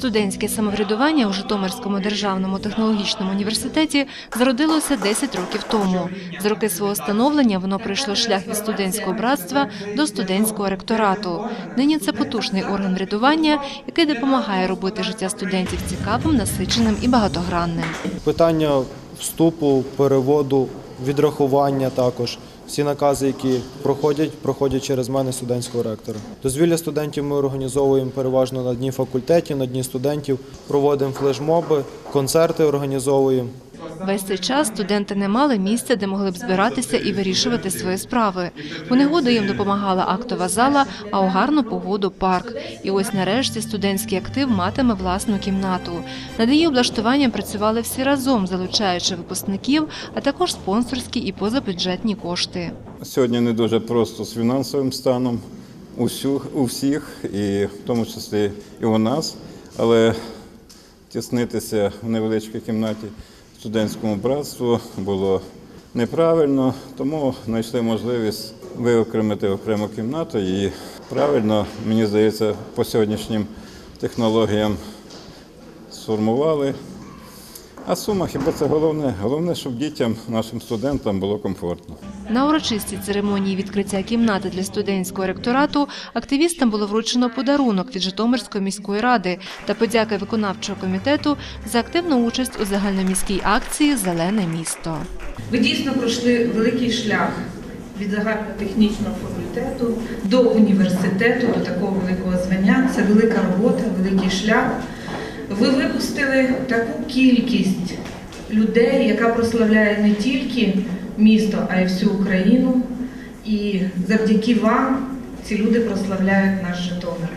Студентське самоврядування у Житомирському державному технологічному університеті зародилося 10 років тому. За роки свого становлення воно пройшло шлях від студентського братства до студентського ректорату. Нині це потужний орган врядування, який допомагає робити життя студентів цікавим, насиченим і багатогранним. Питання вступу, переводу, відрахування також. Всі накази, які проходять, проходять через мене студентського ректора. Дозвілля студентів ми організовуємо переважно на дні факультетів, на дні студентів, проводимо флешмоби, концерти організовуємо. Весь цей час студенти не мали місця, де могли б збиратися і вирішувати свої справи. У негоду їм допомагала актова зала, а у гарну погоду парк. І ось нарешті студентський актив матиме власну кімнату. Над її облаштуванням працювали всі разом, залучаючи випускників, а також спонсорські і позабюджетні кошти. Сьогодні не дуже просто з фінансовим станом усіх, у всіх, і в тому числі і у нас, але тіснитися в невеличкій кімнаті студентському братству було неправильно, тому знайшли можливість виокремити окрему кімнату і правильно, мені здається, по сьогоднішнім технологіям сформували. А сума хіба це головне? Головне, щоб дітям, нашим студентам було комфортно. На урочистій церемонії відкриття кімнати для студентського ректорату активістам було вручено подарунок від Житомирської міської ради та подяка виконавчого комітету за активну участь у загальноміській акції Зелене місто. Ви дійсно пройшли великий шлях від загальнотехнічного факультету до університету, до такого великого звання. Це велика робота, великий шлях. Ви випустили таку кількість людей, яка прославляє не тільки місто, а й всю Україну. І завдяки вам ці люди прославляють наш Житомир.